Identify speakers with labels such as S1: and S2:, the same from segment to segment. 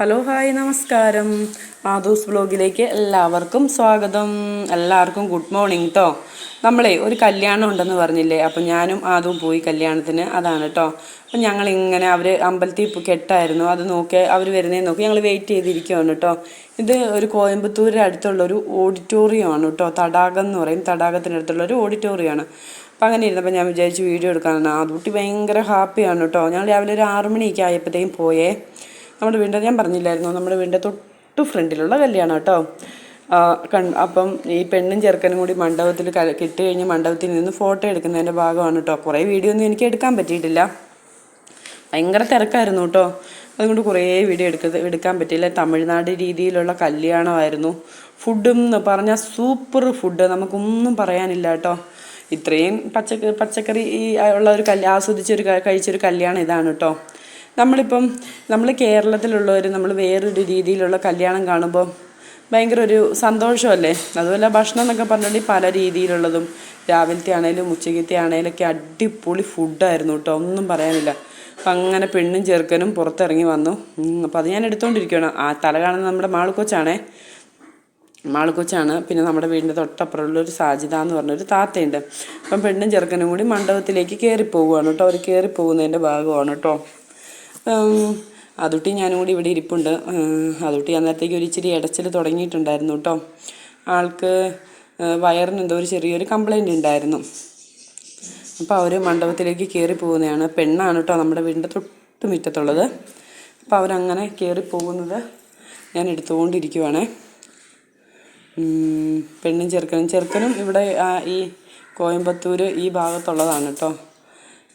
S1: Hello hi നമസ്കാരം. മാധൂസ് ബ്ലോഗിലേക്ക് എല്ലാവർക്കും സ്വാഗതം. എല്ലാവർക്കും ഗുഡ് മോർണിംഗ് കേട്ടോ നമ്മളെ ഒരു കല്യാണം ഉണ്ടെന്ന് പറഞ്ഞില്ലേ അപ്പം ഞാനും ആദവും പോയി കല്യാണത്തിന്. അതാണ് കേട്ടോ അപ്പം ഞങ്ങളിങ്ങനെ അവർ അമ്പലത്തിൽ കെട്ടായിരുന്നു. അത് നോക്കി അവർ വരുന്നേ നോക്കി ഞങ്ങൾ വെയിറ്റ് ചെയ്തിരിക്കുകയാണ് കേട്ടോ ഇത് ഒരു കോയമ്പത്തൂരിന്റെ അടുത്തുള്ള ഒരു ഓഡിറ്റോറിയം ആണ് കേട്ടോ തടാകം എന്ന് പറയും. തടാകത്തിനടുത്തുള്ള ഒരു ഓഡിറ്റോറിയമാണ് അപ്പം അങ്ങനെ ഇരുന്നപ്പോൾ ഞാൻ വിചാരിച്ചു വീഡിയോ എടുക്കാനാണ്. ആദ്യകുട്ടി ഭയങ്കര ഹാപ്പിയാണ് കേട്ടോ ഞങ്ങൾ രാവിലെ ഒരു ആറുമണിയൊക്കെ ആയപ്പോഴത്തേക്കും പോയേ. നമ്മുടെ വീടിന്റെ ഞാൻ പറഞ്ഞില്ലായിരുന്നു നമ്മുടെ വീടിന്റെ തൊട്ട് ഫ്രണ്ടിലുള്ള കല്യാണം കേട്ടോ. അപ്പം ഈ പെണ്ണും ചെറുക്കനും കൂടി മണ്ഡപത്തിൽ കിട്ടി കഴിഞ്ഞ് മണ്ഡപത്തിൽ നിന്ന് ഫോട്ടോ എടുക്കുന്നതിന്റെ ഭാഗമാണ് കേട്ടോ കുറേ വീഡിയോ ഒന്നും എനിക്ക് എടുക്കാൻ പറ്റിയിട്ടില്ല. ഭയങ്കര തിരക്കായിരുന്നു കേട്ടോ അതുകൊണ്ട് കുറേ വീഡിയോ എടുക്ക എടുക്കാൻ പറ്റിയില്ല. തമിഴ്നാട് രീതിയിലുള്ള കല്യാണമായിരുന്നു. ഫുഡും എന്ന് പറഞ്ഞാൽ സൂപ്പർ ഫുഡ് നമുക്കൊന്നും പറയാനില്ല കേട്ടോ ഇത്രയും പച്ചക്കറി പച്ചക്കറി ഈ ഉള്ള ഒരു കല്യാ ആസ്വദിച്ചൊരു കഴിച്ചൊരു കല്യാണം ഇതാണ് കേട്ടോ നമ്മളിപ്പം നമ്മൾ കേരളത്തിലുള്ളവർ നമ്മൾ വേറൊരു രീതിയിലുള്ള കല്യാണം കാണുമ്പോൾ ഭയങ്കര ഒരു സന്തോഷമല്ലേ അതുപോലെ ഭക്ഷണം എന്നൊക്കെ പറഞ്ഞാൽ പല രീതിയിലുള്ളതും. രാവിലത്തെ ആണേലും ഉച്ചയ്ക്കത്തെ ആണേലും ഒക്കെ അടിപൊളി ഫുഡായിരുന്നു കേട്ടോ. ഒന്നും പറയാനില്ല. അപ്പം അങ്ങനെ പെണ്ണും ചെറുക്കനും പുറത്തിറങ്ങി വന്നു. അപ്പം അത് ഞാൻ എടുത്തുകൊണ്ടിരിക്കുകയാണ് ആ തല കാണുന്നത് നമ്മുടെ മാളുക്കൊച്ചാണേ മാളുക്കൊച്ചാണ് പിന്നെ നമ്മുടെ വീടിന്റെ തൊട്ടപ്പുറമുള്ള ഒരു സാജിത എന്ന് പറഞ്ഞൊരു താത്തയുണ്ട്. അപ്പം പെണ്ണും ചെറുക്കനും കൂടി മണ്ഡപത്തിലേക്ക് കയറി പോവുകയാണ് കേട്ടോ. അവർ കയറി പോകുന്നതിന്റെ ഭാഗമാണ് കേട്ടോ. അതുട്ടി ഞാനും കൂടി ഇവിടെ ഇരിപ്പുണ്ട്. അതുട്ടി അന്നേരത്തേക്ക് ഒരു ഇച്ചിരി ഇടച്ചിൽ തുടങ്ങിയിട്ടുണ്ടായിരുന്നു കേട്ടോ. ആൾക്ക് വയറിന് എന്തോ ഒരു ചെറിയൊരു കംപ്ലൈന്റ് ഉണ്ടായിരുന്നു. അപ്പോൾ അവർ മണ്ഡപത്തിലേക്ക് കയറി പോകുന്നതാണ്. പെണ്ണാണ് കേട്ടോ നമ്മുടെ വീടിന്റെ തൊട്ട് മുറ്റത്തുള്ളത്. അപ്പോൾ അവരങ്ങനെ കയറി പോകുന്നത് ഞാൻ എടുത്തുകൊണ്ടിരിക്കുവാണേ. പെണ്ണും ചെറുക്കനും. ചെറുക്കനും ഇവിടെ ഈ കോയമ്പത്തൂർ ഈ ഭാഗത്തുള്ളതാണ് കേട്ടോ.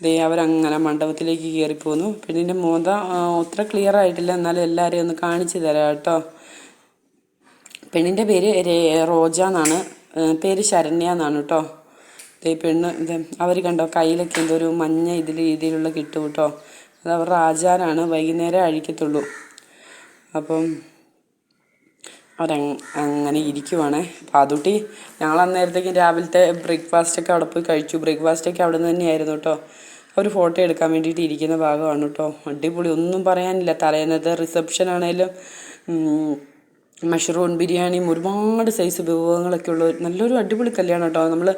S1: ദേ അവരങ്ങനെ മണ്ഡപത്തിലേക്ക് കയറിപ്പോന്നു. പിന്നെ മോത ആ, അത്ര ക്ലിയർ ആയിട്ടില്ല. എന്നാലും എല്ലാവരെയും ഒന്ന് കാണിച്ചു തരാം കേട്ടോ. പെണ്ണിന്റെ പേര് റോജ എന്നാണ്. പേര് ശരണ്യ എന്നാണ് കേട്ടോ. ദേ പെണ്ണ് ഇത് അവർ കണ്ടോ കയ്യിലൊക്കെ എന്തോ ഒരു മഞ്ഞ ഇതിൽ രീതിയിലുള്ള കിട്ടും കേട്ടോ. അത് അവരുടെ ആചാരമാണ് വൈകുന്നേരം അഴിക്കത്തുള്ളൂ. അപ്പം അവരങ് അങ്ങനെ ഇരിക്കുവാണ്. അപ്പം അതുട്ടി ഞങ്ങൾ അന്നേരത്തേക്കും രാവിലത്തെ ബ്രേക്ക്ഫാസ്റ്റ് ഒക്കെ അവിടെ പോയി കഴിച്ചു. ബ്രേക്ക്ഫാസ്റ്റ് ഒക്കെ അവിടെ നിന്ന് തന്നെയായിരുന്നു കേട്ടോ ഒരു ഫോട്ടോ എടുക്കാൻ വേണ്ടിയിട്ട് ഇരിക്കുന്ന ഭാഗമാണ് കേട്ടോ അടിപൊളി ഒന്നും പറയാനില്ല. തലേന്നത്തെ റിസപ്ഷൻ ആണേലും മഷ്റൂം ബിരിയാണിയും ഒരുപാട് സൈസ് വിഭവങ്ങളൊക്കെ ഉള്ള നല്ലൊരു അടിപൊളി കല്യാണം കേട്ടോ നമ്മൾ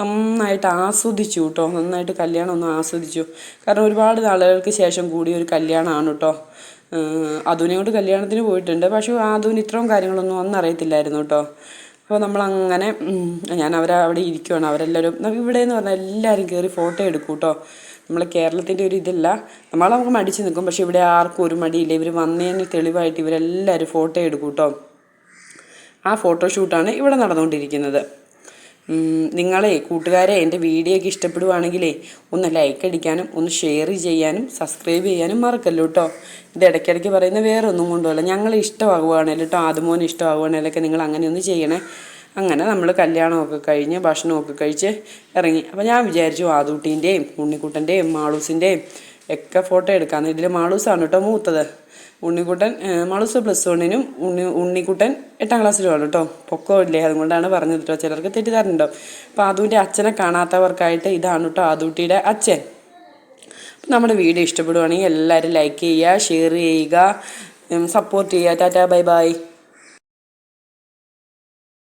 S1: നന്നായിട്ട് ആസ്വദിച്ചു കേട്ടോ നന്നായിട്ട് കല്യാണം ഒന്ന് ആസ്വദിച്ചു. കാരണം ഒരുപാട് നാളുകൾക്ക് ശേഷം കൂടിയൊരു കല്യാണമാണ് കേട്ടോ അതുവിനെ കൊണ്ട് കല്യാണത്തിന് പോയിട്ടുണ്ട്. പക്ഷേ അതുവിന് ഇത്രയും കാര്യങ്ങളൊന്നും ഒന്നും അറിയത്തില്ലായിരുന്നു കേട്ടോ. അപ്പോൾ നമ്മളങ്ങനെ ഞാൻ അവരെ അവിടെ ഇരിക്കുവാണ്. അവരെല്ലാവരും ഇവിടെ എന്ന് പറഞ്ഞാൽ എല്ലാവരും കയറി ഫോട്ടോ എടുക്കും കേട്ടോ. നമ്മളെ കേരളത്തിന്റെ ഒരു ഇതില്ല. നമ്മൾ നമുക്ക് മടിച്ച് നിൽക്കും പക്ഷേ ഇവിടെ ആർക്കും ഒരു മടിയില്ല. ഇവർ വന്നതിന് തെളിവായിട്ട് ഇവരെല്ലാവരും ഫോട്ടോ എടുക്കും കേട്ടോ. ആ ഫോട്ടോഷൂട്ടാണ് ഇവിടെ നടന്നുകൊണ്ടിരിക്കുന്നത്. നിങ്ങളെ കൂട്ടുകാരെ എന്റെ വീഡിയോ ഒക്കെ ഇഷ്ടപ്പെടുവാണെങ്കിലേ ഒന്ന് ലൈക്ക് അടിക്കാനും ഒന്ന് ഷെയർ ചെയ്യാനും സബ്സ്ക്രൈബ് ചെയ്യാനും മറക്കല്ലോ കേട്ടോ ഇത് ഇടയ്ക്കിടയ്ക്ക് പറയുന്ന വേറെ ഒന്നും കൊണ്ടുമല്ല ഞങ്ങൾ ഇഷ്ടമാകുവാണേലും കേട്ടോ ആദ്യമോന് ഇഷ്ടമാകുവാണേലൊക്കെ നിങ്ങൾ അങ്ങനെ ഒന്ന് ചെയ്യണേ. അങ്ങനെ നമ്മൾ കല്യാണമൊക്കെ കഴിഞ്ഞ് ഭക്ഷണമൊക്കെ കഴിച്ച് ഇറങ്ങി. അപ്പോൾ ഞാൻ വിചാരിച്ചു ആദൂട്ടീന്റെയും ഉണ്ണിക്കുട്ടന്റെയും മാളൂസിന്റെയും ഒക്കെ ഫോട്ടോ എടുക്കാമെന്ന് ഇതിൽ മാളൂസാണ് കേട്ടോ മൂത്തത്. ഉണ്ണിക്കുട്ടൻ മാളൂസ് പ്ലസ് വണ്ണിനും ഉണ്ണി ഉണ്ണിക്കുട്ടൻ എട്ടാം ക്ലാസ്സിലുമാണ് കേട്ടോ. പൊക്കോ ഇല്ലേ? അതുകൊണ്ടാണ് പറഞ്ഞത് കേട്ടോ. ചിലർക്ക് തെറ്റിദ്ധാരണുണ്ടോ അപ്പോൾ ആദൂന്റെ അച്ഛനെ കാണാത്തവർക്കായിട്ട് ഇതാണ് കേട്ടോ ആദൂട്ടിയുടെ അച്ഛൻ. നമ്മുടെ വീഡിയോ ഇഷ്ടപ്പെടുവാണെങ്കിൽ എല്ലാവരും ലൈക്ക് ചെയ്യുക ഷെയർ ചെയ്യുക സപ്പോർട്ട് ചെയ്യുക. Tata bye bye